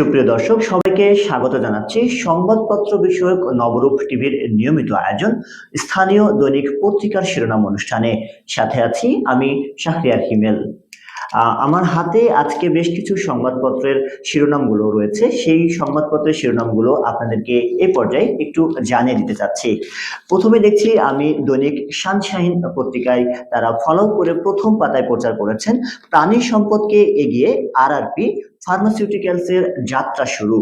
সুপ্রিয় দর্শক, সবাইকে স্বাগত জানাচ্ছি। সংবাদপত্র বিষয়ক নবরূপ টিভির নিয়মিত আয়োজন স্থানীয় দৈনিক পত্রিকার শিরোনাম অনুষ্ঠানে। সাথে আছি আমি শাহরিয়ার হিমেল। আমার হাতে আজকে বেশ কিছু সংবাদপত্রের শিরোনামগুলো রয়েছে। সেই সংবাদপত্রের শিরোনামগুলো আপনাদেরকে এ পর্যায়ে একটু জানিয়ে দিতে চাচ্ছি। প্রথমে দেখছি, আমি দৈনিক সানশাইন পত্রিকায় তারা ফলো করে প্রথম পাতায় প্রচার করেছেন। প্রাণী সম্পদকে এগিয়ে আরআরপি ফার্মাসিউটিক্যালসের যাত্রা শুরু।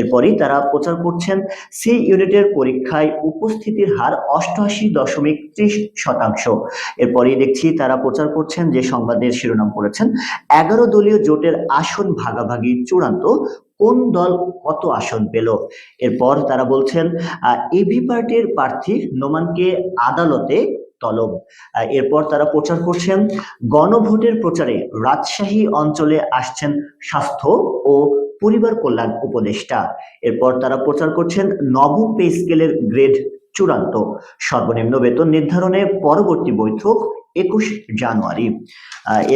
এরপরই তারা প্রচার করছেন সি ইউনিটের পরীক্ষায় উপস্থিতির হার অষ্টআশি দশমিক ত্রিশ শতাংশ। এরপরই দেখছি তারা প্রচার করছেন যে সংবাদের শিরোনাম করেছেন, এগারো দলীয় জোটের আসন ভাগাভাগি চূড়ান্ত, কোন দল কত আসন পেল? এরপর তারা বলছেন এবি পার্টির প্রার্থী নোমানকে আদালতে তলব। এরপর তারা প্রচার করছেন, গণভোটের প্রচারে রাজশাহী অঞ্চলে আসছেন স্বাস্থ্য ও পরিবার কল্যাণ উপদেষ্টা। এরপর তারা প্রচার করছেন নব পে স্কেলের গ্রেড চূড়ান্ত। সর্বনিম্ন বেতন নির্ধারণে পরবর্তী বৈঠক একুশ জানুয়ারি।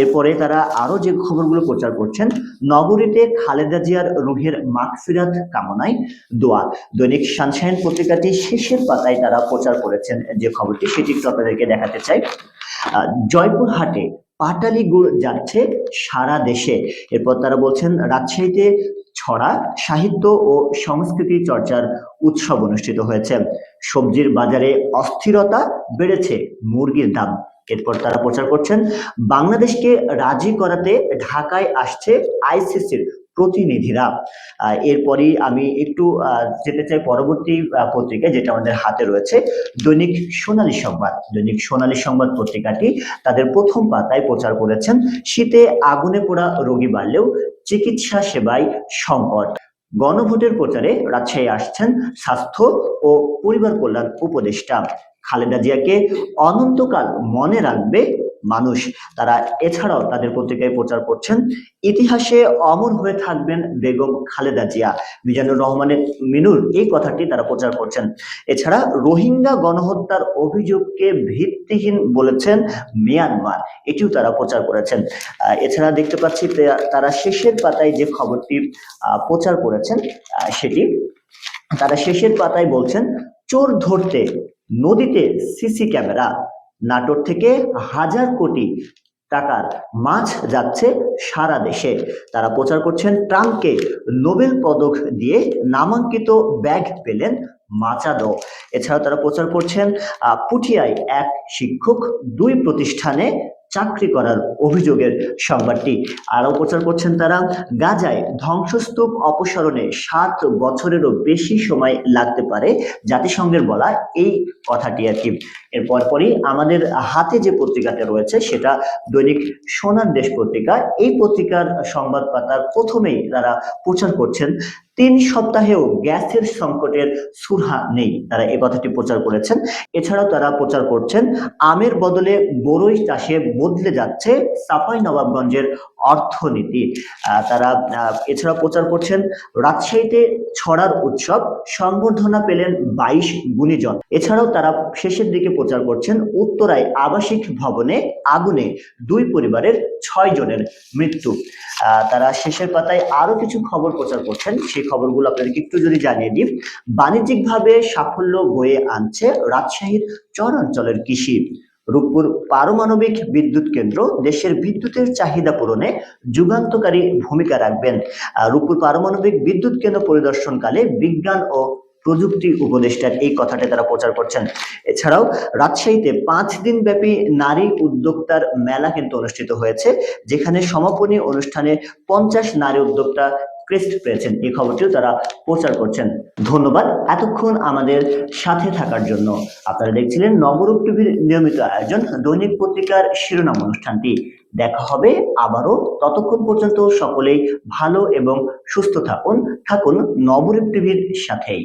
এরপরে তারা আরও যে খবরগুলো প্রচার করছেন, নগরীতে খালেদা জিয়ার রুহের মাগফিরাত কামনায় দোয়া। দৈনিক সানশাইন পত্রিকাটি শেষের পাতায় তারা প্রচার করেছেন যে খবরটি, সেটি একটু আপনাদেরকে দেখাতে চাই। জয়পুরহাটে পাটালি গুড় যাচ্ছে সারা দেশে। এরপর তারা বলছেন, রাজশাহীতে ছড়া সাহিত্য ও সংস্কৃতি চর্চার উৎসব অনুষ্ঠিত হয়েছে। সবজির বাজারে অস্থিরতা বেড়েছে মুরগির দাম। এরপর তারা প্রচার করছেন। বাংলাদেশকে রাজি করাতে ঢাকায় আসছে আইসিসির প্রতিনিধিরা। এরপরই আমি একটু যেতে চাই পরবর্তী পত্রিকায়, যেটা আমাদের হাতে রয়েছে। দৈনিক সোনালী সংবাদ। দৈনিক সোনালী সংবাদ পত্রিকাটি তাদের প্রথম পাতায় প্রচার করেছেন। শীতে আগুনে পোড়া রোগী বাড়লেও চিকিৎসা সেবায় সংকট। গণভোটের প্রচারে রাজশাহী আসছেন স্বাস্থ্য ও পরিবার কল্যাণ উপদেষ্টা। খালেদা জিয়াকে অনন্তকাল মনে রাখবে মানুষ। তারা এছাড়াও তাদের পত্রিকায় প্রচার করছেন, ইতিহাসে অমর হয়ে থাকবেন বেগম খালেদা জিয়া। মিজানুর রহমানের মিনুর এই কথাটি তারা প্রচার করছেন। এছাড়া রোহিঙ্গা গণহত্যার অভিযোগকে ভিত্তিহীন বলেছেন মিয়ানমার। এটিও তারা প্রচার করেছেন। এছাড়া দেখতে পাচ্ছি তারা শেষের পাতায় যে খবরটি প্রচার করেছেন সেটি তারা শেষের পাতায় বলছেন, চোর ধরতে নদীতে সিসি ক্যামেরা। নাটোর থেকে হাজার কোটি টাকার মাছ যাচ্ছে সারা দেশে। তারা প্রচার করছেন ট্রাম্পকে নোবেল পদক দিয়ে নামাঙ্কিত ব্যাগ পেলেন মাচাদো। এছাড়া তারা প্রচার করছেন পুঠিয়ায় এক শিক্ষক দুই প্রতিষ্ঠানে চাকরি করার অভিযোগের সংবাদটি। আরও প্রচার করছেন তারা, গাজায় ধ্বংসস্তূপ অপসারণে সাত বছরেরও বেশি সময় লাগতে পারে, জাতিসংঘের বলা এই কথাটি আর কি। এরপর পরই আমাদের হাতে যে পত্রিকাটা রয়েছে, সেটা দৈনিক সোনার দেশ পত্রিকা, এই পত্রিকার সংবাদ পাতার প্রথমেই তারা প্রচার করছেন তিন সপ্তাহেও গ্যাসের সংকটের সুরহা নেই। তারা এ কথাটি প্রচার করেছেন। এছাড়াও তারা প্রচার করছেন, আমের বদলে বড়ই চাষে বদলে যাচ্ছে সাফাই নবাবগঞ্জের অর্থনীতি। তারা এছাড়া প্রচার করছেন রাজশাহীতে ছড়ার উৎসব, সংবর্ধনা পেলেন বাইশ গুণীজন। এছাড়াও তারা শেষের দিকে প্রচার করছেন উত্তরায় আবাসিক ভবনে আগুনে দুই পরিবারের ছয় জনের মৃত্যু। তারা শেষের পাতায় আরও কিছু খবর প্রচার করছেন। সেই খবরগুলো আপনাদেরকে একটু যদি জানিয়ে দিই, বাণিজ্যিকভাবে সাফল্য বয়ে আনছে রাজশাহীর চরাঞ্চলের কৃষি। রূপপুর পারমাণবিক বিদ্যুৎ কেন্দ্র দেশের বিদ্যুতের চাহিদা পূরণে যুগান্তকারী ভূমিকা রাখবেন। রূপপুর পারমাণবিক বিদ্যুৎ কেন্দ্র পরিদর্শনকালে বিজ্ঞান ও প্রযুক্তি উপদেষ্টার এই কথাটা তারা প্রচার করছেন। এছাড়াও রাজশাহীতে পাঁচ দিন ব্যাপী নারী উদ্যোক্তার মেলা কিন্তু অনুষ্ঠিত হয়েছে, যেখানে সমাপনী অনুষ্ঠানে পঞ্চাশ নারী উদ্যোক্তা ক্রেস্ট পেয়েছেন। এই খবরটিও তারা প্রচার করছেন। ধন্যবাদ এতক্ষণ আমাদের সাথে থাকার জন্য। আপনারা দেখছিলেন নবরূপ টিভির নিয়মিত আয়োজন, দৈনিক পত্রিকার শিরোনাম অনুষ্ঠানটি। দেখা হবে আবারও ততক্ষণ পর্যন্ত সকলেই ভালো এবং সুস্থ থাকুন। থাকুন নবরূপ টিভির সাথেই।